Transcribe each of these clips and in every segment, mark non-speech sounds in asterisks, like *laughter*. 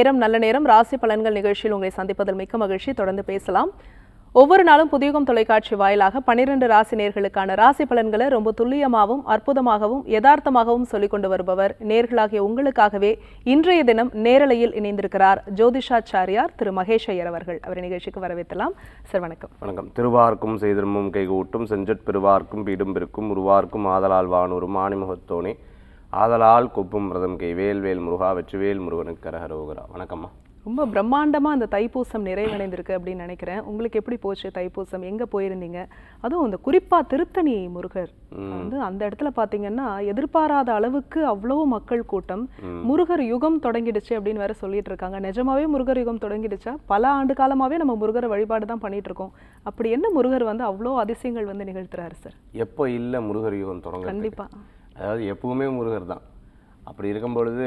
நேரம் நல்ல நேரம் ராசி பலன்கள் நிகழ்ச்சியில் உங்களை சந்திப்பதில் மிக்க மகிழ்ச்சி. தொடர்ந்து பேசலாம். ஒவ்வொரு நாளும் புதியுகம் தொலைக்காட்சி வாயிலாக பன்னிரண்டு ராசி நேர்களுக்கான ராசி பலன்களை ரொம்ப துல்லியமாகவும் அற்புதமாகவும் யதார்த்தமாகவும் சொல்லிக்கொண்டு வருபவர் நேர்களாகிய உங்களுக்காகவே இன்றைய தினம் நேரலையில் இணைந்திருக்கிறார் ஜோதிஷாச்சாரியார் திரு. மகேஷ் ஐயர் அவர்கள். அவர் நிகழ்ச்சிக்கு வரவேற்றலாம் சார் வணக்கம். வணக்கம். திருவார்க்கும் செய்திருமும் கைகூட்டும் செஞ்சட் பெருவார்க்கும் பீடும் உருவார்க்கும் ஆதலால் வானூரும் ஆணிமுகத்தோனே ஆதலால் கொப்பும் ரதம் கை வேல் வேல் முருகா வெற்றிவேல் முருகனுக்கு கரகரோகரா. வணக்கம்மா. ரொம்ப பிரம்மாண்டமா அந்த தைப்பூசம் நிறைவடைந்திருக்கு அப்படின்னு நினைக்கிறேன். உங்களுக்கு எப்படி போச்சு தைப்பூசம்? எங்க போயிருந்தீங்க? அதுவும் இந்த குறிப்பா திருத்தணி முருகர் வந்து அந்த இடத்துல பாத்தீங்கன்னா எதிர்பாராத அளவுக்கு அவ்வளவு மக்கள் கூட்டம். முருகர் யுகம் தொடங்கிடுச்சு அப்படின்னு வேற சொல்லிட்டு இருக்காங்க. நிஜமாவே முருகர் யுகம் தொடங்கிடுச்சா? பல ஆண்டு காலமாவே நம்ம முருகர் வழிபாடு தான் பண்ணிட்டு இருக்கோம். அப்படி என்ன முருகர் வந்து அவ்வளோ அதிசயங்கள் வந்து நிகழ்த்துறாரு சார்? எப்போ இல்லை முருகர் யுகம் தொடங்க கண்டிப்பா. அதாவது எப்பவுமே முருகர் தான். அப்படி இருக்கும் பொழுது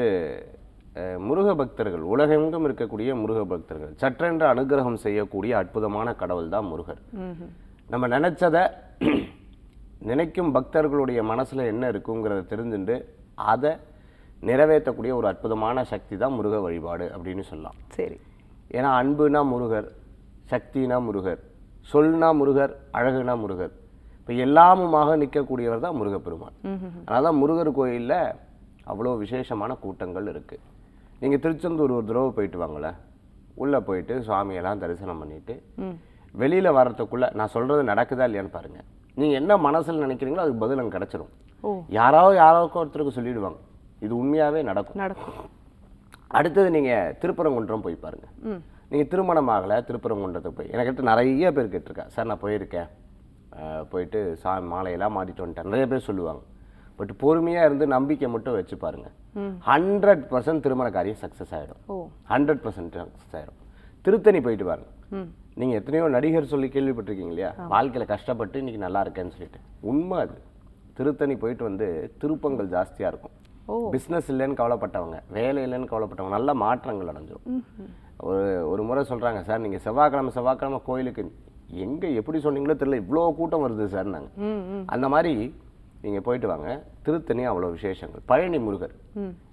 முருக பக்தர்கள் உலகெங்கும் இருக்கக்கூடிய முருக பக்தர்கள் சற்றென்று அனுகிரகம் செய்யக்கூடிய அற்புதமான கடவுள் தான் முருகர். நம்ம நினைச்சத *clears throat* நினைக்கும் பக்தர்களுடைய மனசுல என்ன இருக்குங்கிறத தெரிஞ்சுட்டு அதை நிறைவேற்றக்கூடிய ஒரு அற்புதமான சக்தி தான் முருக வழிபாடு அப்படின்னு சொல்லலாம். சரி. ஏன்னா அன்புனா முருகர் சக்தினா முருகர் சொல்னா முருகர் அழகுனா முருகர். இப்போ எல்லாமுமாக நிற்கக்கூடியவர் தான் முருகப்பெருமான். அதனால தான் முருகர் கோயிலில் அவ்வளோ விசேஷமான கூட்டங்கள் இருக்குது நீங்கள் திருச்செந்தூர் ஒரு தடவை போயிட்டு வாங்களேன் உள்ளே போயிட்டு சுவாமியெல்லாம் தரிசனம் பண்ணிட்டு ம். வெளியில் வர்றதுக்குள்ளே நான் சொல்கிறது நடக்குதா இல்லையான்னு பாருங்கள் நீங்கள் என்ன மனசில் நினைக்கிறீங்களோ அதுக்கு பதில் அங்கே கிடச்சிரும். யாராவது யாராவுக்கும் ஒருத்தருக்கு சொல்லிடுவாங்க. இது உண்மையாகவே நடக்கும். நடக்கும். அடுத்தது நீங்கள் திருப்பரங்குன்றம் போய் பாருங்கள் நீங்கள் திருமணம் ஆகலை திருப்பரங்குன்றத்துக்கு போய். எனக்கிட்ட நிறைய பேர் கேட்டிருக்கேன் சார் நான் போயிருக்கேன். போயிட்டு சா மாலையெல்லாம் மாட்டிட்டு வந்துட்டேன் நிறைய பேர் சொல்லுவாங்க. பட் பொறுமையாக இருந்து நம்பிக்கை மட்டும் வச்சு பாருங்க. ஹண்ட்ரட் பர்சன்ட் திருமண காரியம் சக்ஸஸ் ஆகிடும் ஹண்ட்ரட் பர்சன்ட் சக்ஸஸ் ஆகிடும் திருத்தணி போயிட்டு பாருங்க. நீங்கள் எத்தனையோ நடிகர் சொல்லி கேள்விப்பட்டிருக்கீங்க இல்லையா? வாழ்க்கையில் கஷ்டப்பட்டு இன்னைக்கு நல்லா இருக்கேன்னு சொல்லிட்டு. உண்மை அது. திருத்தணி போயிட்டு வந்து திருப்பங்கள் ஜாஸ்தியாக இருக்கும். பிஸ்னஸ் இல்லைன்னு கவலைப்பட்டவங்க வேலை இல்லைன்னு கவலைப்பட்டவங்க நல்ல மாற்றங்கள் அடைஞ்சிரும். ஒரு ஒரு முறை சொல்கிறாங்க சார் நீங்கள் செவ்வாய்க்கிழமை செவ்வாய்க்கிழமை கோயிலுக்கு எங்கே எப்படி சொன்னீங்களோ தெரியல. இவ்வளோ கூட்டம் வருது சார் நாங்கள் அந்த மாதிரி நீங்கள் போயிட்டு வாங்க. திருத்தணி அவ்வளோ விசேஷங்கள். பழனி முருகர்.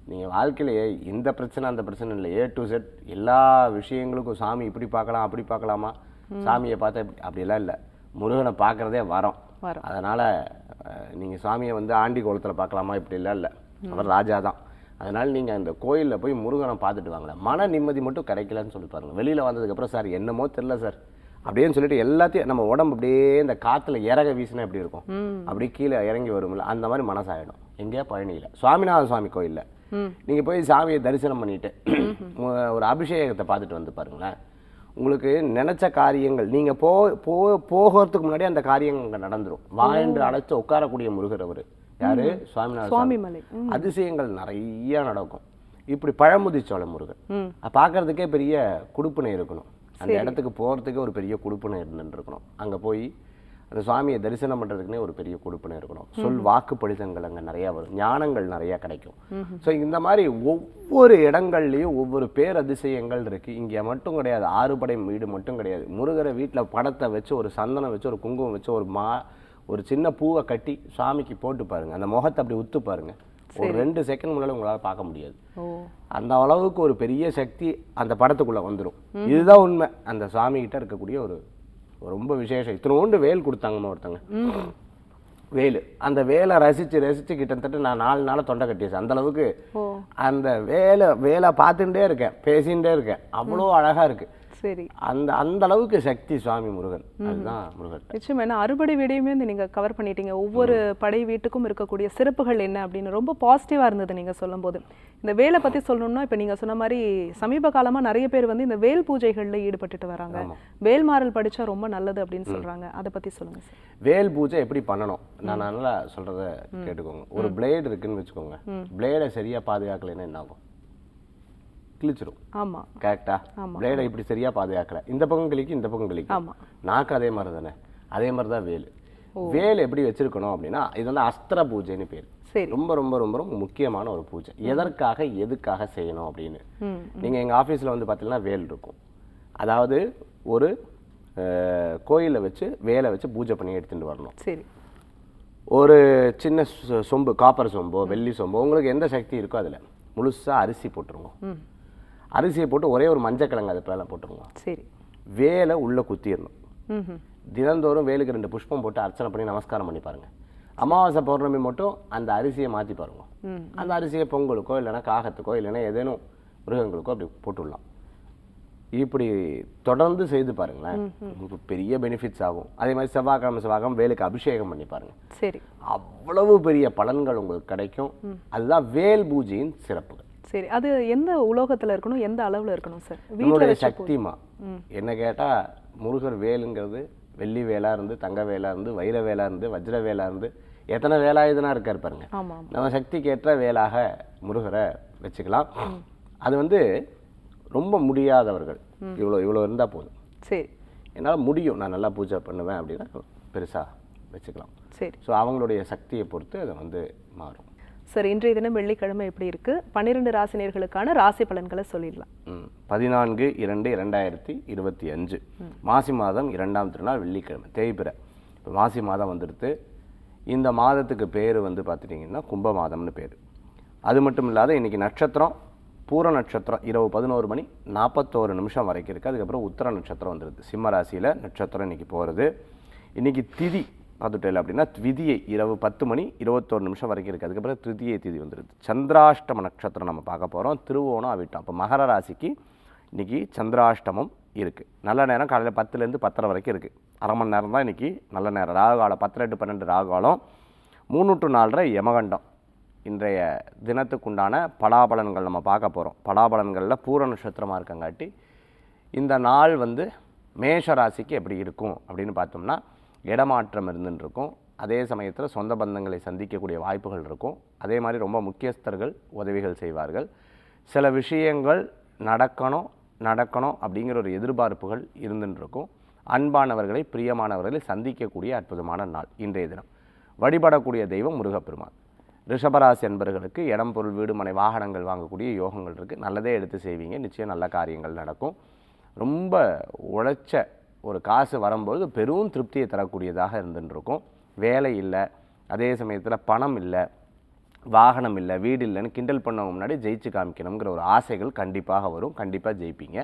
நீங்கள் வாழ்க்கையிலேயே இந்த பிரச்சனை அந்த பிரச்சனை இல்லை. ஏ டு செட் எல்லா விஷயங்களுக்கும் சாமி இப்படி பார்க்கலாம் அப்படி பார்க்கலாமா? சாமியை பார்த்தா இப்படி அப்படியெல்லாம் இல்லை. முருகனை பார்க்குறதே வரோம். அதனால் நீங்கள் சாமியை வந்து ஆண்டி கோலத்தில் பார்க்கலாமா? இப்படிலாம் இல்லை. அவர் ராஜா தான். அதனால் நீங்கள் அந்த கோயிலில் போய் முருகனை பார்த்துட்டு வாங்களேன் மன நிம்மதி மட்டும் கிடைக்கலன்னு சொல்லி பாருங்கள் வெளியில் வந்ததுக்கப்புறம் சார் என்னமோ தெரில சார். அப்படின்னு சொல்லிட்டு எல்லாத்தையும் நம்ம உடம்பு அப்படியே இந்த காற்றுல இறக வீசினா எப்படி இருக்கும்? அப்படியே கீழே இறங்கி வரும்ல அந்த மாதிரி மனசாயிடும். எங்கேயா பழனியில் சுவாமிநாத சுவாமி கோயிலில். நீங்கள் போய் சாமியை தரிசனம் பண்ணிட்டு ஒரு அபிஷேகத்தை பார்த்துட்டு வந்து பாருங்களேன். உங்களுக்கு நினைச்ச காரியங்கள் நீங்கள் போ போ போகிறதுக்கு முன்னாடி அந்த காரியங்கள் அங்கே நடந்துரும். வாயன்று அழைச்சு உட்காரக்கூடிய முருகர் அவர். யாரு? சுவாமிநாத சுவாமி. சுவாமிமலை அதிசயங்கள் நிறைய நடக்கும். இப்படி பழமுதிச்சோழ முருகன் பார்க்கறதுக்கே பெரிய குடுப்பினை இருக்கணும். அந்த இடத்துக்கு போகிறதுக்கே ஒரு பெரிய குடுப்பினை இருக்கணும் அங்கே போய் அந்த சுவாமியை தரிசனம் பண்ணுறதுக்குனே ஒரு பெரிய குடுப்பினை இருக்கணும். சொல் வாக்கு படிதங்கள் அங்கே நிறையா வரும். ஞானங்கள் நிறையா கிடைக்கும். ஸோ இந்த மாதிரி ஒவ்வொரு இடங்கள்லையும் ஒவ்வொரு பேர் அதிசயங்கள் இருக்குது இங்கே மட்டும் கிடையாது. ஆறுபடை வீடு மட்டும் கிடையாது. முருகரை வீட்டில் படத்தை வச்சு ஒரு சந்தனம் வச்சு ஒரு குங்குமம் வச்சு ஒரு மா ஒரு சின்ன பூவை கட்டி சாமிக்கு போட்டு பாருங்க. அந்த முகத்தை அப்படி உத்து பாருங்க. ஒரு ரெண்டு செகண்ட் முன்னாடி உங்களால் பார்க்க முடியாது. அந்த அளவுக்கு ஒரு பெரிய சக்தி அந்த படத்துக்குள்ள வந்துடும் இதுதான் உண்மை. அந்த சாமி கிட்ட இருக்கக்கூடிய ஒரு ரொம்ப விசேஷம். இத்தனோண்டு வேல் கொடுத்தாங்கம்மா ஒருத்தங்க. வேலு. அந்த வேலை ரசிச்சு ரசிச்சு கிட்டத்தட்ட நான் நாலு நாளா தொண்டை கட்டியாச்சு. அந்த அளவுக்கு ஓ. அந்த வேலை வேலை பார்த்துட்டே இருக்கேன் பேசிகிட்டே இருக்கேன். அவ்வளோ அழகா இருக்கு. சரி. அந்த அந்த அளவுக்கு சக்தி சுவாமி முருகன். அதுதான் முருகன். நிச்சயமா ஏன்னா அறுபடை வீடையுமே வந்து நீங்க கவர் பண்ணிட்டீங்க. ஒவ்வொரு படை வீட்டுக்கும் இருக்கக்கூடிய சிறப்புகள் என்ன அப்படின்னு ரொம்ப பாசிட்டிவா இருந்தது நீங்க சொல்லும்போது. இந்த வேலை பத்தி சொல்லணும்னா இப்ப நீங்க சொன்ன மாதிரி சமீப காலமா நிறைய பேர் வந்து இந்த வேல் பூஜைகள்ல ஈடுபட்டுட்டு வராங்க. வேல்மாறல் படிச்சா ரொம்ப நல்லது அப்படின்னு சொல்றாங்க. அதை பத்தி சொல்லுங்க சார். வேல் பூஜை எப்படி பண்ணணும்? நான் நல்லா சொல்றத கேட்டுக்கோங்க. ஒரு பிளேடு இருக்குன்னு வச்சுக்கோங்க. பிளேடை சரியா பாதுகாக்கலைன்னா என்ன ஆகும்? கிழிச்சிரும். ஆமா. கரெக்டா பிளேடை இப்படி சரியா பாதுகாக்கல. இந்த பக்கம் கிளிக்கு இந்த பக்கம் கிளிக்கு ஆமா. நாக்கு அதே மாதிரி தானே? அதே மாதிரி தான் வேல். வேல் எப்படி வச்சிருக்கணும் அப்படின்னா இது வந்து அஸ்திர பூஜைன்னு பேர். சரி. ரொம்ப ரொம்ப ரொம்ப ரொம்ப முக்கியமான ஒரு பூஜை. எதற்காக எதுக்காக செய்யணும் அப்படின்னு. ம் நீங்க எங்க ஆபீஸ்ல வந்து பார்த்தீங்கன்னா வேல் இருக்கும். அதாவது ஒரு கோயில்ல வச்சு வேலை வச்சு பூஜை பண்ணி எடுத்துட்டு வரணும். சரி. ஒரு சின்ன சொம்பு காப்பர் சொம்போ வெள்ளி சொம்போ உங்களுக்கு எந்த சக்தி இருக்கோ அதில் முழுசாக அரிசி போட்டுருங்க. ம். அரிசியை போட்டு ஒரே ஒரு மஞ்சக்கிழங்கு அது மேலே போட்டுருங்க சரி. வேலை உள்ளே குத்திடணும் தினந்தோறும் வேலுக்கு ரெண்டு புஷ்பம் போட்டு அர்ச்சனை பண்ணி நமஸ்காரம் பண்ணி பாருங்க. அமாவாசை பௌர்ணமி மட்டும் அந்த அரிசியை மாற்றி பாருங்க. அந்த அரிசியை பொங்கலுக்கோ இல்லைன்னா காகத்துக்கோ இல்லைன்னா ஏதேனும் மிருகங்களுக்கோ அப்படி போட்டுடலாம். இப்படி தொடர்ந்து செய்து பாருங்களேன். உங்களுக்கு பெரிய பெனிஃபிட்ஸ் ஆகும். அதே மாதிரி செவ்வாய்க்கிழமை செவ்வாய்க்கிழமை வேலுக்கு அபிஷேகம் பண்ணி பாருங்க. சரி. அவ்வளவு பெரிய பலன்கள் உங்களுக்கு கிடைக்கும். அதுதான் வேல் பூஜையின் சிறப்புகள். சரி அது எந்த உலோகத்துல இருக்கணும்? எந்த அளவுல இருக்கணும் சார் வச்சு சக்திமா? என்ன கேட்டா முருகர் வேலுங்கிறது வெள்ளி வேலா இருந்து தங்க வேலா இருந்து வைர வேலா இருந்து வஜ்ர வேலா இருந்து எத்தனை வேலாயுதனா இருக்காரு பாருங்க. நம்ம சக்திக்கேற்ற வேலாக முருகரை வச்சுக்கலாம். அது வந்து ரொம்ப முடியாதவர்கள். இவ்வளோ இவ்வளோ இருந்தால் போதும். சரி. என்னால் முடியும். நான் நல்லா பூஜை பண்ணுவேன் அப்படின்னா பெருசாக வச்சுக்கலாம். சரி. ஸோ அவங்களுடைய சக்தியை பொறுத்து அது வந்து மாறும். சார் இன்றைய தினம் வெள்ளிக்கிழமை எப்படி இருக்கு? பன்னிரெண்டு ராசினியர்களுக்கான ராசி பலன்களை சொல்லிடலாம். ம். பதினான்கு இரண்டு இரண்டாயிரத்தி இருபத்தி அஞ்சு. மாசி மாதம் இரண்டாம் திருநாள் வெள்ளிக்கிழமை தேய்பிறை இப்போ மாசி மாதம் வந்துடுத்து இந்த மாதத்துக்கு பேர் வந்து பார்த்துட்டிங்கன்னா கும்ப மாதம்னு பேர். அது மட்டும் இல்லாத இன்னைக்கு நட்சத்திரம் பூர நட்சத்திரம் இரவு பதினோரு மணி நாற்பத்தோரு நிமிஷம் வரைக்கும் இருக்குது அதுக்கப்புறம் உத்தர நட்சத்திரம் வந்துடுது. சிம்ம ராசியில் நட்சத்திரம் இன்னைக்கு போகிறது இன்னைக்கு திதி பார்த்துட்டேன் அப்படின்னா த்விதியை இரவு பத்து மணி இருபத்தோரு நிமிஷம் வரைக்கும் இருக்குது அதுக்கப்புறம் திருதியை திதி வந்துடுது சந்திராஷ்டம நட்சத்திரம் நம்ம பார்க்க போகிறோம் திருவோணம் அவிட்டம் அப்போ மகர ராசிக்கு இன்னைக்கு சந்திராஷ்டமம் இருக்குது நல்ல நேரம் காலையில் பத்துலேருந்து பத்தரை வரைக்கும் இருக்குது அரை மணி நேரம் தான் இன்றைக்கி நல்ல நேரம். ராகுகாலம் பத்து ரெண்டு பன்னெண்டு ராகுகாலம் மூணு டு நாலரை யமகண்டம். இன்றைய தினத்துக்குண்டான பலாபலன்கள் நம்ம பார்க்க போகிறோம் பலாபலன்களில் பூர நட்சத்திரமாக இருக்கங்காட்டி இந்த நாள் வந்து மேஷ ராசிக்கு எப்படி இருக்கும் அப்படின்னு பார்த்தோம்னா இடமாற்றம் இருந்துன்னு இருக்கும் அதே சமயத்தில் சொந்த பந்தங்களை சந்திக்கக்கூடிய வாய்ப்புகள் இருக்கும். அதே மாதிரி ரொம்ப முக்கியஸ்தர்கள் உதவிகள் செய்வார்கள். சில விஷயங்கள் நடக்கணும் நடக்கணும் அப்படிங்கிற ஒரு எதிர்பார்ப்புகள் இருந்துருக்கும் அன்பானவர்களை பிரியமானவர்களை சந்திக்கக்கூடிய அற்புதமான நாள் இன்றைய தினம். வழிபடக்கூடிய தெய்வம் முருகப்பெருமான். ரிஷபராசி என்பர்களுக்கு இடம் பொருள் வீடு மனை வாகனங்கள் வாங்கக்கூடிய யோகங்கள் இருக்குது நல்லதே எடுத்து செய்வீங்க. நிச்சயம் நல்ல காரியங்கள் நடக்கும். ரொம்ப உழைச்ச ஒரு காசு வரும்பொழுது பெரும் திருப்தியை தரக்கூடியதாக இருந்துருக்கும் வேலை இல்லை அதே சமயத்தில் பணம் இல்லை வாகனம் இல்லை வீடு இல்லைன்னு கிண்டல் பண்ணவங்க முன்னாடி ஜெயிச்சு காமிக்கணுங்கிற ஒரு ஆசைகள் கண்டிப்பாக வரும். கண்டிப்பாக ஜெயிப்பீங்க.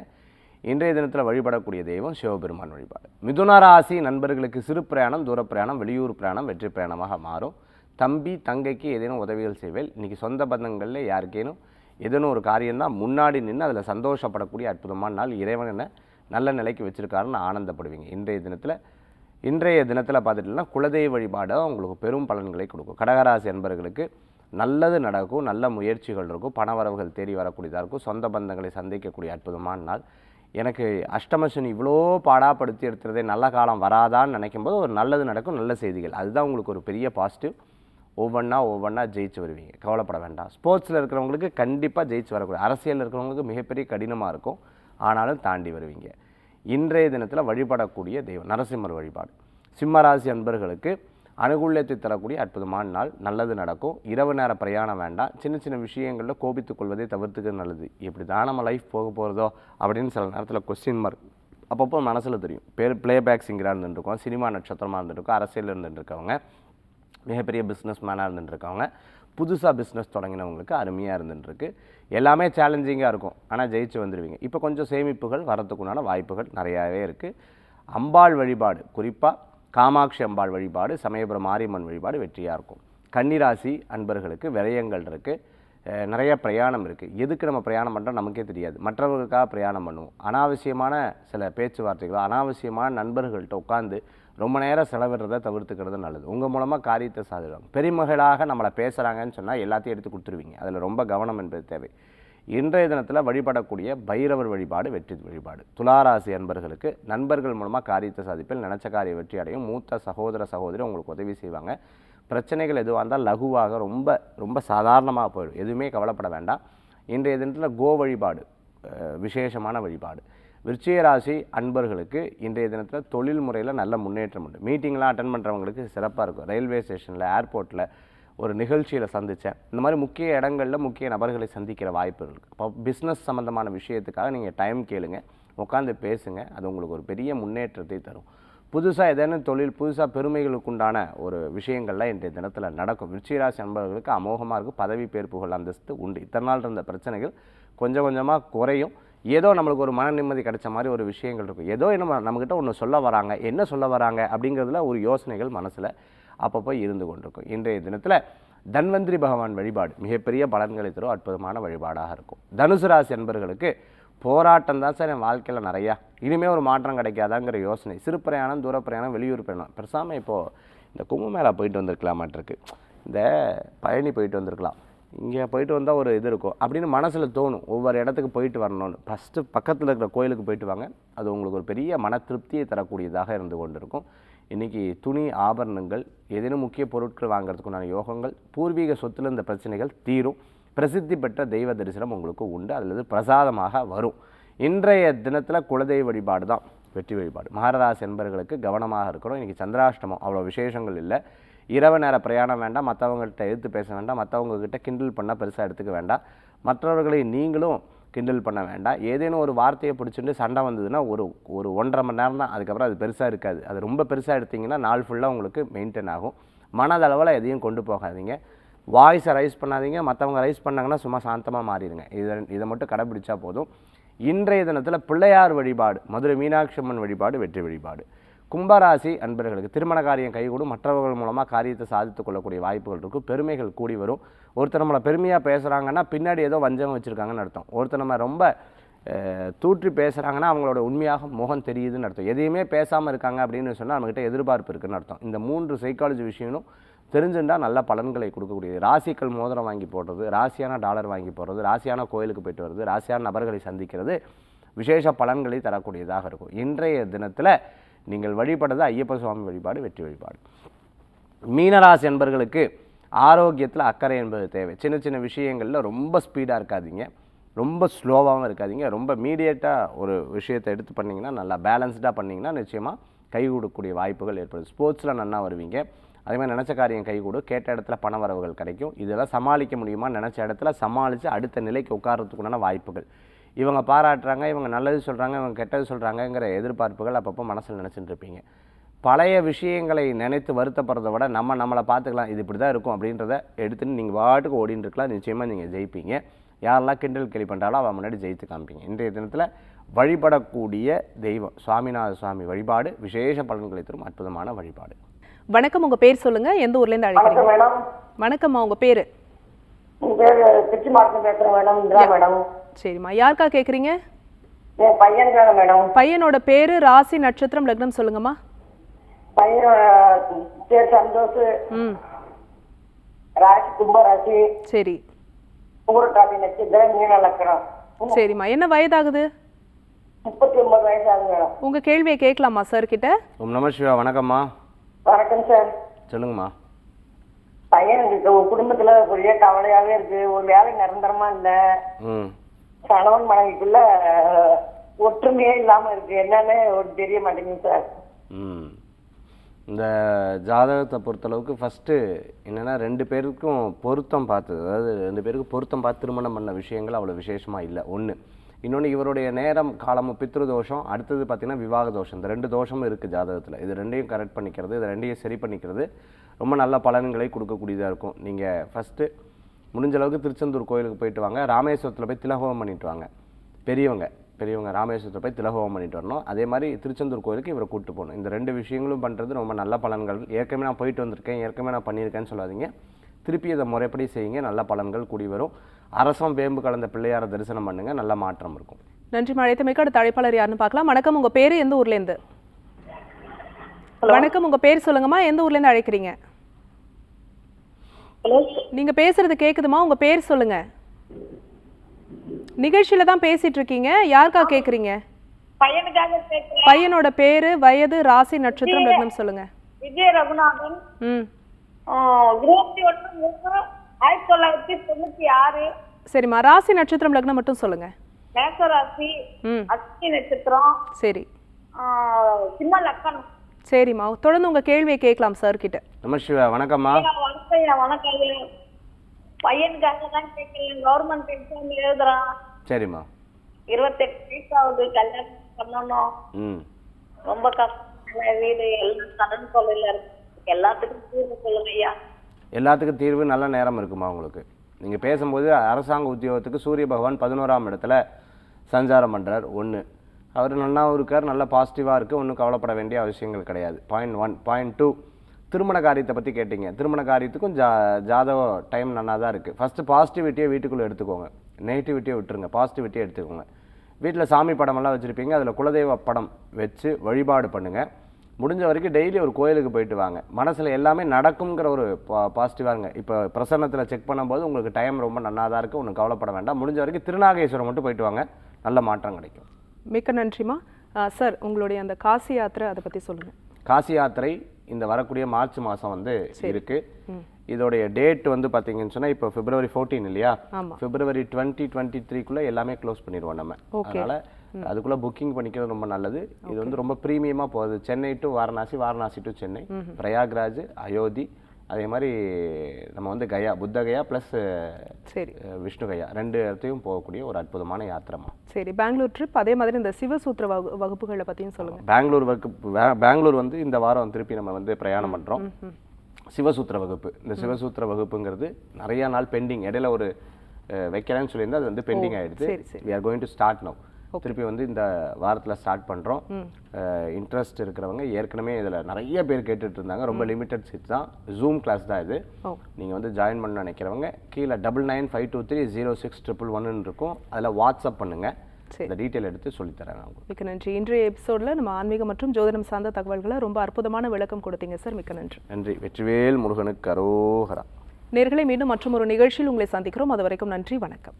இன்றைய தினத்தில் வழிபடக்கூடிய தெய்வம் சிவபெருமான் வழிபாடு. மிதுன ராசி நண்பர்களுக்கு சிறு பிரயாணம் தூர பிரயாணம் வெளியூர் பிரயாணம் வெற்றி பிரயாணமாக மாறும். தம்பி தங்கைக்கு ஏதேனும் உதவிகள் செய்வேல் இன்றைக்கி சொந்த பந்தங்களில் யாருக்கேனும் ஏதேனும் ஒரு காரியம்னா முன்னாடி நின்று அதில் சந்தோஷப்படக்கூடிய அற்புதமான நாள் இறைவன் என்ன நல்ல நிலைக்கு வச்சுருக்காருன்னு ஆனந்தப்படுவீங்க. இன்றைய தினத்தில் இன்றைய தினத்தில் பார்த்துட்டிங்கன்னா குலதெய்வ வழிபாடு உங்களுக்கு பெரும் பலன்களை கொடுக்கும். கடகராசி என்பவர்களுக்கு நல்லது நடக்கும் நல்ல முயற்சிகள் இருக்கும் பணவரவுகள் தேடி வரக்கூடியதாக இருக்கும் சொந்த பந்தங்களை சந்திக்கக்கூடிய அற்புதமான நாள். எனக்கு அஷ்டமசன் இவ்வளோ பாடாப்படுத்தி எடுத்துறதே நல்ல காலம் வராதான்னு நினைக்கும் போது ஒரு நல்லது நடக்கும் நல்ல செய்திகள். அதுதான் உங்களுக்கு ஒரு பெரிய பாசிட்டிவ் ஒவ்வொன்றா ஒவ்வொன்றா ஜெயிச்சு வருவீங்க. கவலைப்பட வேண்டாம். ஸ்போர்ட்ஸில் இருக்கிறவங்களுக்கு கண்டிப்பாக ஜெயிச்சு வரக்கூடிய அரசியலில் இருக்கிறவங்களுக்கு மிகப்பெரிய கடினமாக இருக்கும். ஆனாலும் தாண்டி வருவீங்க. இன்றைய தினத்தில் வழிபடக்கூடிய தெய்வம் நரசிம்மர் வழிபாடு. சிம்மராசி அன்பர்களுக்கு அனுகூல்யத்தை தரக்கூடிய அற்புதமான நாள் நல்லது நடக்கும். இரவு நேர பிரயாணம் வேண்டாம். சின்ன சின்ன விஷயங்களில் கோபித்துக் கொள்வதை தவிர்த்துக்கிறது நல்லது. இப்படி தான் நம்ம லைஃப் போக போகிறதோ அப்படின்னு சில நேரத்தில் கொஸ்டின் மார்க் அப்பப்போ மனசில் தெரியும். பேர் பிளேபேக் சிங்கராக இருந்துருக்கோம் சினிமா நட்சத்திரமாக இருந்துருக்கோம் அரசியல் இருந்துருக்கவங்க மிகப்பெரிய பிஸ்னஸ் மேனாக இருந்துட்டுருக்கவங்க. புதுசாக பிஸ்னஸ் தொடங்கினவங்களுக்கு அருமையாக இருந்துட்டுருக்கு. எல்லாமே சேலஞ்சிங்காக இருக்கும். ஆனால் ஜெயிச்சு வந்துடுவீங்க இப்போ கொஞ்சம் சேமிப்புகள் வரத்துக்குண்டான வாய்ப்புகள் நிறையாவே இருக்குது அம்பாள் வழிபாடு குறிப்பாக காமாட்சி அம்பாள் வழிபாடு சமயபுரம் மாரியம்மன் வழிபாடு வெற்றியாக இருக்கும். கன்னிராசி அன்பர்களுக்கு விரயங்கள் இருக்குது நிறைய பிரயாணம் இருக்குது எதுக்கு நம்ம பிரயாணம் பண்ணுறோம் நமக்கே தெரியாது. மற்றவர்களுக்காக பிரயாணம் பண்ணுவோம். அனாவசியமான சில பேச்சுவார்த்தைகளோ அனாவசியமான நண்பர்கள்ட்ட உட்காந்து ரொம்ப நேரம் செலவிடுறத தவிர்த்துக்கிறது நல்லது. உங்கள் மூலமாக காரியத்தை சாதிடுவாங்க பெருமகளாக நம்மளை பேசுகிறாங்கன்னு சொன்னால் எல்லாத்தையும் எடுத்து கொடுத்துருவீங்க. அதில் ரொம்ப கவனம் என்பது தேவை. இன்றைய தினத்தில் வழிபடக்கூடிய பைரவர் வழிபாடு வெற்றி வழிபாடு. துளாராசி அன்பர்களுக்கு நண்பர்கள் மூலமாக காரியத்தை சாதிப்பில் நினச்ச காரிய வெற்றி அடையும். மூத்த சகோதர சகோதரி உங்களுக்கு உதவி செய்வாங்க. பிரச்சனைகள் எதுவாக இருந்தால் லகுவாக ரொம்ப ரொம்ப சாதாரணமாக போயிடும். எதுவுமே கவலைப்பட வேண்டாம். இன்றைய தினத்தில் கோ வழிபாடு விசேஷமான வழிபாடு. விருச்சிகராசி அன்பர்களுக்கு இன்றைய தினத்தில் தொழில் முறையில் நல்ல முன்னேற்றம் உண்டு. மீட்டிங்லாம் அட்டன் பண்ணுறவங்களுக்கு சிறப்பாக இருக்கும். ரயில்வே ஸ்டேஷனில் ஏர்போர்ட்டில் ஒரு நிகழ்ச்சியில் சந்தித்தேன் இந்த மாதிரி முக்கிய இடங்களில் முக்கிய நபர்களை சந்திக்கிற வாய்ப்பு இருக்குது இப்போ பிஸ்னஸ் சம்மந்தமான விஷயத்துக்காக நீங்கள் டைம் கேளுங்க. உட்காந்து பேசுங்க. அது உங்களுக்கு ஒரு பெரிய முன்னேற்றத்தை தரும். புதுசாக ஏதேனும் தொழில் புதுசாக பெருமைகளுக்கு உண்டான ஒரு விஷயங்கள்லாம் இன்றைய தினத்தில் நடக்கும். விருச்சிகராசி அன்பர்களுக்கு அமோகமாக இருக்கும். பதவி பேர்ப்புகள் அந்தஸ்து உண்டு. இத்தனை நாள் இருந்த பிரச்சனைகள் கொஞ்சம் கொஞ்சமாக குறையும். ஏதோ நம்மளுக்கு ஒரு மன நிம்மதி கிடைச்ச மாதிரி ஒரு விஷயங்கள் இருக்கும். ஏதோ என்ன நம்மக்கிட்ட ஒன்று சொல்ல வராங்க. என்ன சொல்ல வராங்க? அப்படிங்கிறதுல ஒரு யோசனைகள் மனசில் அப்பப்போ இருந்து கொண்டிருக்கும். இன்றைய தினத்தில் தன்வந்திரி பகவான் வழிபாடு மிகப்பெரிய பலன்களை தரும் அற்புதமான வழிபாடாக இருக்கும். தனுசு ராசி என்பர்களுக்கு போராட்டம் தான் சார் என் வாழ்க்கையில் நிறையா. இனிமேல் ஒரு மாற்றம் கிடைக்காதாங்கிற யோசனை. சிறு பிரயாணம் தூர பிரயாணம் வெளியூர் பிரயாணம். பெருசாமல் இப்போது இந்த கும்பமேளா போயிட்டு வந்திருக்கலாமாட்டிருக்கு. இந்த பழனி போயிட்டு வந்திருக்கலாம். இங்கே போயிட்டு வந்தால் ஒரு இது இருக்கும். அப்படின்னு மனசில் தோணும். ஒவ்வொரு இடத்துக்கு போயிட்டு வரணும்னு. ஃபஸ்ட்டு பக்கத்தில் இருக்கிற கோயிலுக்கு போயிட்டு வாங்க. அது உங்களுக்கு ஒரு பெரிய மன திருப்தியை தரக்கூடியதாக இருந்து கொண்டு இருக்கும் இன்றைக்கி துணி ஆபரணங்கள் ஏதேனும் முக்கிய பொருட்கள் வாங்குறதுக்குண்டான யோகங்கள் பூர்வீக சொத்துல இந்த பிரச்சனைகள் தீரும். பிரசித்தி பெற்ற தெய்வ தரிசனம் உங்களுக்கு உண்டு. அல்லது பிரசாதமாக வரும். இன்றைய தினத்தில் குலதெய்வ வழிபாடு தான் வெற்றி வழிபாடு. மகராசி என்பர்களுக்கு கவனமாக இருக்கணும். இன்றைக்கி சந்திராஷ்டமம். அவ்வளோ விசேஷங்கள் இல்லை. இரவு நேர பிரயாணம் வேண்டாம் மற்றவங்கள்ட்ட எதிர்த்து பேச வேண்டாம் மற்றவங்கக்கிட்ட கிண்டில் பண்ணால் பெருசாக எடுத்துக்க வேண்டாம். மற்றவர்களை நீங்களும் கிண்டல் பண்ண வேண்டாம். ஏதேனும் ஒரு வார்த்தையை பிடிச்சிட்டு சண்டை வந்ததுன்னா ஒரு ஒரு ஒன்றரை மணி நேரம் தான் அதுக்கப்புறம் அது பெருசாக இருக்காது. அது ரொம்ப பெருசாக எடுத்திங்கன்னா நாள் ஃபுல்லாக உங்களுக்கு மெயின்டைன் ஆகும். மனதளவில் எதையும் கொண்டு போகாதீங்க. வாய்ஸை ரைஸ் பண்ணாதீங்க. மற்றவங்க ரைஸ் பண்ணாங்கன்னா சும்மா சாந்தமாக மாறிடுங்க. இதை இதை மட்டும் கடைபிடிச்சா போதும். இன்றைய தினத்தில் பிள்ளையார் வழிபாடு மதுரை மீனாட்சி அம்மன் வழிபாடு வெற்றி வழிபாடு. கும்பராசி அன்பர்களுக்கு திருமண காரியம் கைகூடும். மற்றவர்கள் மூலமாக காரியத்தை சாதித்து கொள்ளக்கூடிய வாய்ப்புகள் இருக்கும் பெருமைகள் கூடி வரும். ஒருத்தர் நம்மளை பெருமையாக பேசுகிறாங்கன்னா பின்னாடி ஏதோ வஞ்சகம் வச்சுருக்காங்கன்னு அர்த்தம். ஒருத்தர் நம்ம ரொம்ப தூற்றி பேசுகிறாங்கன்னா அவங்களோட உண்மையாக முகம் தெரியுதுன்னு அர்த்தம். எதையுமே பேசாமல் இருக்காங்க அப்படின்னு சொன்னால் நம்மகிட்ட எதிர்பார்ப்பு இருக்குன்னு அர்த்தம். இந்த மூன்று சைக்காலஜி விஷயமும் தெரிஞ்சுட்டா நல்ல பலன்களை கொடுக்கக்கூடியது. ராசிக்கள் மோதிரம் வாங்கி போடுறது ராசியான டாலர் வாங்கி போடுறது ராசியான கோயிலுக்கு போயிட்டு வர்றது ராசியான நபர்களை சந்திக்கிறது விசேஷ பலன்களை தரக்கூடியதாக இருக்கும். இன்றைய தினத்தில் நீங்கள் வழிபடுறது ஐயப்ப சுவாமி வழிபாடு வெற்றி வழிபாடு. மீனராசி என்பர்களுக்கு ஆரோக்கியத்தில் அக்கறை என்பது தேவை. சின்ன சின்ன விஷயங்களில் ரொம்ப ஸ்பீடாக இருக்காதீங்க. ரொம்ப ஸ்லோவாகவும் இருக்காதிங்க. ரொம்ப மீடியேட்டாக ஒரு விஷயத்தை எடுத்து பண்ணிங்கன்னா நல்லா பேலன்ஸ்டாக பண்ணிங்கன்னா நிச்சயமாக கை கொடுக்கக்கூடிய வாய்ப்புகள் ஏற்படும். ஸ்போர்ட்ஸில் நல்லா வருவீங்க. அதே மாதிரி நினச்ச காரியம் கைகூடும் கேட்ட இடத்துல பண வரவுகள் கிடைக்கும். இதெல்லாம் சமாளிக்க முடியுமா நினச்ச இடத்துல சமாளித்து அடுத்த நிலைக்கு உட்கார்றதுக்குண்டான வாய்ப்புகள். இவங்க பாராட்டுறாங்க இவங்க நல்லது சொல்கிறாங்க இவங்க கெட்டது சொல்கிறாங்கங்கிற எதிர்பார்ப்புகள் அப்பப்போ மனசில் நினச்சிட்டு இருப்பீங்க. பழைய விஷயங்களை நினைத்து வருத்தப்படுறதை விட நம்ம நம்மளை பார்த்துக்கலாம் இது இப்படி தான் இருக்கும் அப்படின்றத எடுத்துன்னு நீங்கள் பாட்டுக்கு ஓடின்னு இருக்கலாம் நிச்சயமாக நீங்கள் ஜெயிப்பீங்க. யாரெல்லாம் கிண்டல் கேலி பண்ணுறாலோ அவன் முன்னாடி ஜெயித்து காமிப்பீங்க. இன்றைய தினத்தில் வழிபடக்கூடிய தெய்வம் சுவாமிநாத சுவாமி வழிபாடு விசேஷ பலன்களை தரும் அற்புதமான வழிபாடு. வணக்கம் உங்க பேர் சொல்லுங்க எந்த ஊர்ல இருந்து அழைக்கிறீங்க? வணக்கம்மா உங்க பேரு? பேர் திருச்சி மாவட்டம் பேசுறேன் மேடம் இந்திரா மேடம். சரிம்மா. யாருக்கா மேடம். பையனோட பேரு ராசி நட்சத்திரம் லக்னம் சொல்லுங்கம்மா. சரி. சரிம்மா. என்ன வயதாகுது? முப்பத்தி ஒன்பது வயசு ஆகுது மேடம். உங்க கேள்வியை கேட்கலாமா சார் கிட்ட? ஓம் நம சிவா வணக்கம்மா. வணக்கம் சார் சொல்லுங்கம்மா. பையனுக்கு ஒரு குடும்பத்துல பெரிய கவலையாவே இருக்கு. ஒரு வேலை நிரந்தரமா இல்ல. ம். கணவன் மனைவிக்குள்ள ஒற்றுமையே இல்லாம இருக்கு. என்னன்னு தெரிய மாட்டேங்குது சார். இந்த ஜாதகத்தை பொறுத்தளவுக்கு ஃபஸ்ட்டு என்னென்னா ரெண்டு பேருக்கும் பொருத்தம் பார்த்து அதாவது ரெண்டு பேருக்கும் பொருத்தம் பார்த்து திருமணம் பண்ண விஷயங்கள் அவ்வளோ விசேஷமாக இல்லை. ஒன்று இன்னொன்று இவருடைய நேரம் காலமும் பித்ரு தோஷம் அடுத்தது பார்த்திங்கன்னா விவாக தோஷம் இந்த ரெண்டு தோஷமும் இருக்குது ஜாதகத்தில். இது ரெண்டையும் கரெக்ட் பண்ணிக்கிறது இது ரெண்டையும் சரி பண்ணிக்கிறது. ரொம்ப நல்ல பலன்களை கொடுக்கக்கூடியதாக இருக்கும். நீங்கள் ஃபஸ்ட்டு முடிஞ்ச அளவுக்கு திருச்செந்தூர் கோயிலுக்கு போயிட்டு வாங்க. ராமேஸ்வரத்தில் போய் திலகோபம் பண்ணிட்டு வாங்க. பெரியவங்க பெரியவங்க ராமேஸ்வரத்தில் போய் திலகோபம் பண்ணிட்டு வரணும். அதே மாதிரி திருச்செந்தூர் கோயிலுக்கு இவரை கூட்டு போகணும். இந்த ரெண்டு விஷயங்களும் பண்ணுறது ரொம்ப நல்ல பலன்கள். ஏற்கனவே நான் போயிட்டு வந்திருக்கேன் ஏற்கனவே நான் பண்ணியிருக்கேன்னு சொல்லாதீங்க. திருப்பி இதை முறைப்படி செய்யுங்க நல்ல பலன்கள் கூடி வரும். அரசம் வேம்பு கலந்த பிள்ளையாரை தரிசனம் பண்ணுங்க நல்ல மாற்றம் இருக்கும். நன்றி அழைத்தமைக்கு அடுத்த அழைப்பாளர் யாருன்னு பார்க்கலாம். வணக்கம். உங்க பேரு எந்த ஊர்ல இருந்து? வணக்கம். உங்க பேர் சொல்லுங்கம்மா. எந்த ஊர்ல இருந்து அழைக்கிறீங்க? ஹலோ. நீங்க பேசுறது கேக்குதுமா? உங்க பேர் சொல்லுங்க. நிகழ்ச்சியில தான் பேசிட்டு இருக்கீங்க. யாருக்கா கேக்குறீங்க? பையனுக்காக பையனோட பேரு வயது ராசி நட்சத்திரம் லக்னம் சொல்லுங்க. விஜய ரகுநாதன். ம். இருபத்தி ஒன்று மூணு ஆயிரத்தி தொள்ளாயிரத்தி தொண்ணூத்தி ஆறு. சரிம்மா. ராசி நட்சத்திரம் லக்னம் மட்டும் சொல்லுங்க. மேசராசி. ம். அஸ்தி நட்சத்திரம். சரி. சிம்ம லக்கணம். சரிம்மா தொடர்ந்து உங்க கேள்வியை கேட்கலாம் சார் கிட்ட. நம சிவா வணக்கம்மா வணக்கம் ஐயா, வணக்கம் ஐயா. பையனுக்காக தான் கேட்கிறேன். கவர்மெண்ட் எக்ஸாம் எழுதுறான். சரிம்மா. இருபத்தெட்டு வயசாகுது கல்யாணம் பண்ணணும். ம். ரொம்ப கஷ்டம் வீடு எல்லாம் கடன் இருக்கு. எல்லாத்துக்கும் தீர்வு சொல்லுங்க ஐயா. எல்லாத்துக்கும் தீர்வு நல்ல நேரம் இருக்குமா உங்களுக்கு. நீங்கள் பேசும்போது அரசாங்க உத்தியோகத்துக்கு சூரிய பகவான் பதினோராம் இடத்துல சஞ்சாரம் பண்ணுறார் ஒன்று அவர் நல்லாவும் இருக்கார் நல்ல பாசிட்டிவாக இருக்குது ஒன்றும் கவலைப்பட வேண்டிய அவசியங்கள் கிடையாது. பாயிண்ட் ஒன் பாயிண்ட் டூ திருமண காரியத்தை பற்றி கேட்டீங்க. திருமண காரியத்துக்கும் ஜா ஜாதக டைம் நல்லா தான் இருக்குது ஃபஸ்ட்டு பாசிட்டிவிட்டியை வீட்டுக்குள்ளே எடுத்துக்கோங்க. நெகட்டிவிட்டியை விட்டுருங்க. பாசிட்டிவிட்டியை எடுத்துக்கோங்க. வீட்டில் சாமி படமெல்லாம் வச்சுருப்பீங்க. அதில் குலதெய்வ படம் வச்சு வழிபாடு பண்ணுங்கள் முடிஞ்ச வரைக்கும் டெய்லி ஒரு கோயிலுக்கு போயிட்டு வாங்க. மனசில் எல்லாமே நடக்குங்கிற ஒரு பா பாசிட்டிவாக இருங்க. இப்போ பிரசன்னத்தில் செக் பண்ணும்போது உங்களுக்கு டைம் ரொம்ப நல்லா தான் இருக்குது ஒன்றும் கவலைப்பட வேண்டாம். முடிஞ்ச வரைக்கும் திருநாகேஸ்வரம் மட்டும் போயிட்டு வாங்க. நல்ல மாற்றம் கிடைக்கும். மிக்க நன்றிமா சார் உங்களுடைய அந்த காசி யாத்திரை அதை பத்தி சொல்லுங்க. காசி யாத்திரை இந்த வரக்கூடிய மார்ச் மாதம் வந்து இருக்கு. இதோடைய டேட் வந்து பார்த்தீங்கன்னு சொன்னா இப்போ பிப்ரவரி 14 இல்லையா? ஆமா. பிப்ரவரி டுவெண்ட்டி டுவெண்ட்டி த்ரீக்குள்ளே எல்லாமே க்ளோஸ் பண்ணிடுவோம் நம்ம. அதனால அதுக்குள்ள புக்கிங் பண்ணிக்கிறது ரொம்ப நல்லது. இது வந்து ரொம்ப ப்ரீமியமாக போகுது. சென்னை டு வாரணாசி வாரணாசி டு சென்னை பிரயாக்ராஜ் அயோத்தி அதே மாதிரி நம்ம வந்து கயா புத்த கயா ப்ளஸ் சரி. விஷ்ணு கயா ரெண்டு இடத்தையும் போகக்கூடிய ஒரு அற்புதமான யாத்திரமா சரி பெங்களூர் ட்ரிப் அதே மாதிரி இந்த சிவசூத்திர வகு வகுப்புகளை பத்தியும் சொல்லுங்க. பெங்களூர் வகுப்பு பெங்களூர் வந்து இந்த வாரம் திருப்பி நம்ம வந்து பிரயாணம் பண்றோம். சிவசூத்திர வகுப்பு. இந்த சிவசூத்திர வகுப்புங்கிறது நிறைய நாள் பெண்டிங். இடையில ஒரு வைக்கிறேன்னு சொல்லியிருந்தா அது வந்து பெண்டிங் சரி. We are going to start now திருப்பி வந்து இந்த வாரத்துல ஸ்டார்ட் பண்றோம். இன்ட்ரெஸ்ட் இருக்கிறவங்க ஏற்கனவே இதுல நிறைய பேர் கேட்டுட்டு இருந்தாங்க. ரொம்ப லிமிட்டட் சீட் தான். ஜூம் கிளாஸ் தான் இது. ஓ. நீங்க வந்து ஜாயின் பண்ண நினைக்கிறவங்க கீழே double nine five two three zero six triple ஒன்னு இருக்கும். அதில் வாட்ஸ்அப் பண்ணுங்க. சரி. இந்த டீட்டெயில் எடுத்து சொல்லித்தரேன் மிக்க நன்றி. இன்றைய எபிசோட்ல நம்ம ஆன்மீகம் மற்றும் ஜோதிடம் சார்ந்த தகவல்களை ரொம்ப அற்புதமான விளக்கம் கொடுத்தீங்க சார் மிக்க நன்றி. நன்றி. வெற்றிவேல் முருகனுக்கு அரோகரா. நேர்களை மீண்டும் மற்றும் ஒரு நிகழ்ச்சியில் உங்களை சந்திக்கிறோம். அது வரைக்கும் நன்றி. வணக்கம்.